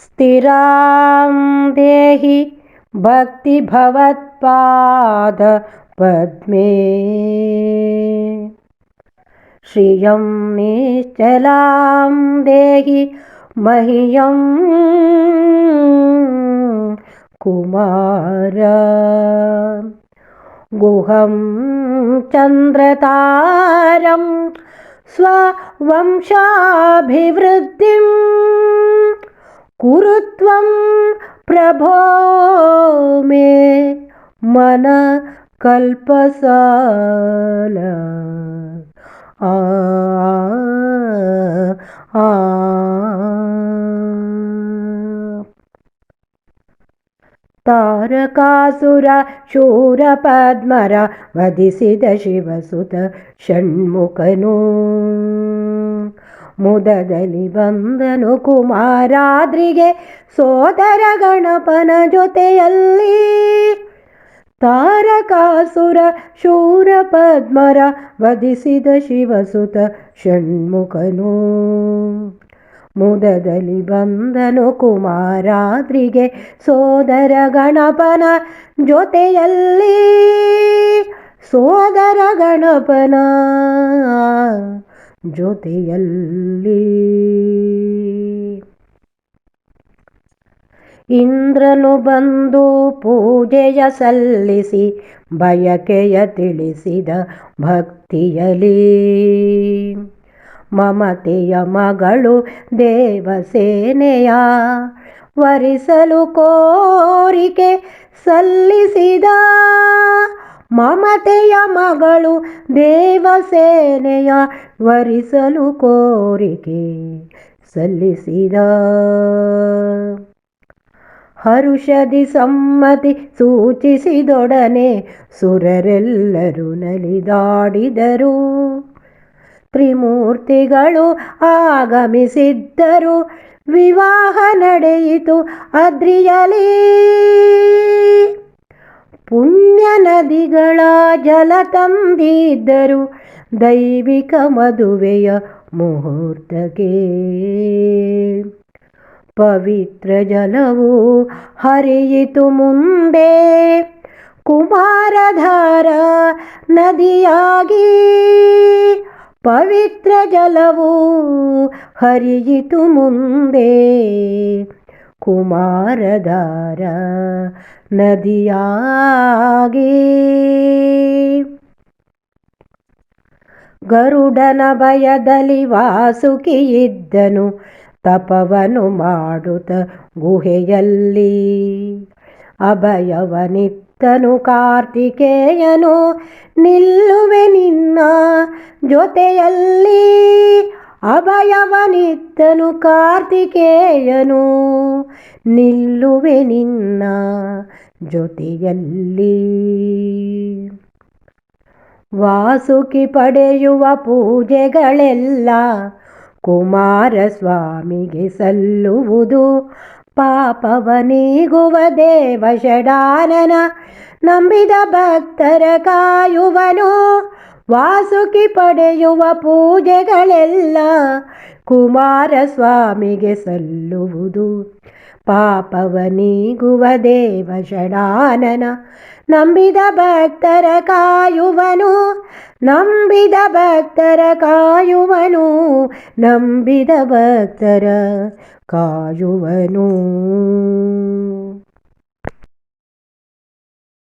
स्थिरां देहि भक्तिभवत्पादपद्मे। श्रियं निश्चलां देहि मह्यं कुमार। गुहं चन्द्रतारं स्ववंशाभिवृद्धिं कुरु त्वं प्रभो मे मन आ तारकासुर शूरपद्मर वदिसिद शिवसुत षण्मुखनु। ಮುದದಲ್ಲಿ ಬಂದನು ಕುಮಾರಾದ್ರಿಗೆ ಸೋದರ ಗಣಪನ ಜೊತೆಯಲ್ಲಿ. ತಾರಕಾಸುರ ಶೂರ ಪದ್ಮರ ವಧಿಸಿದ ಶಿವಸುತ ಷಣ್ಮುಖನು. ಮುದದಲ್ಲಿ ಬಂದನು ಕುಮಾರಾದ್ರಿಗೆ ಸೋದರ ಗಣಪನ ಜೊತೆಯಲ್ಲಿ. ಸೋದರ ಗಣಪನ ಜೊತೆಯಲ್ಲಿ. ಇಂದ್ರನು ಬಂದು ಪೂಜೆಯ ಸಲ್ಲಿಸಿ ಬಯಕೆಯ ತಿಳಿಸಿದ ಭಕ್ತಿಯಲಿ ಮಮತೆಯ ಮಗಳು ದೇವಸೇನೆಯ ವರಿಸಲು ಕೋರಿಕೆ ಸಲ್ಲಿಸಿದ. ಮಮತೆಯ ಮಗಳು ದೇವಸೇನೆಯ ವರಿಸಲು ಕೋರಿಕೆ ಸಲ್ಲಿಸಿದ. ಹರುಷದಿ ಸಮ್ಮತಿ ಸೂಚಿಸಿದೊಡನೆ ಸುರರೆಲ್ಲರೂ ನಲಿದಾಡಿದರು. ತ್ರಿಮೂರ್ತಿಗಳು ಆಗಮಿಸಿದ್ದರು. ವಿವಾಹ ನಡೆಯಿತು. ಅದ್ರಿಯಲಿ ಪುಣ್ಯ ನದಿಗಳ ಜಲ ತಂದಿದ್ದರು ದೈವಿಕ ಮದುವೆಯ ಮುಹೂರ್ತಕ್ಕೆ. ಪವಿತ್ರ ಜಲವು ಹರಿಯಿತು ಮುಂದೆ, ಕುಮಾರಧಾರ ನದಿಯಾಗಿ. ಪವಿತ್ರ ಜಲವು ಹರಿಯಿತು ಮುಂದೆ ಕುಮಾರಧಾರ ನದಿಯಾಗಿ. ಗರುಡನ ಭಯದಲ್ಲಿ ವಾಸುಕಿಯಿದ್ದನು ತಪವನು ಮಾಡುತ್ತ ಗುಹೆಯಲ್ಲಿ. ಅಭಯವನಿತ್ತನು ಕಾರ್ತಿಕೇಯನು ನಿಲ್ಲುವೆ ನಿನ್ನ ಜೊತೆಯಲ್ಲಿ. ಅಭಯವನಿತ್ತನು ಕಾರ್ತಿಕೇಯನು, ನಿಲ್ಲುವೆ ನಿನ್ನ ಜೊತೆಯಲ್ಲಿ. ವಾಸುಕಿ ಪಡೆಯುವ ಪೂಜೆಗಳೆಲ್ಲ ಕುಮಾರಸ್ವಾಮಿಗೆ ಸಲ್ಲುವುದು. ಪಾಪವನೀಗುವ ದೇವ ಷಡಾನನ ನಂಬಿದ ಭಕ್ತರ ಕಾಯುವನು. ವಾಸುಕಿ ಪಡೆಯುವ ಪೂಜೆಗಳೆಲ್ಲ ಕುಮಾರಸ್ವಾಮಿಗೆ ಸಲ್ಲುವುದು. ಪಾಪವ ನೀಗುವ ದೇವ ಷಡಾನನ ನಂಬಿದ ಭಕ್ತರ ಕಾಯುವನು, ನಂಬಿದ ಭಕ್ತರ ಕಾಯುವನು, ನಂಬಿದ ಭಕ್ತರ ಕಾಯುವನು.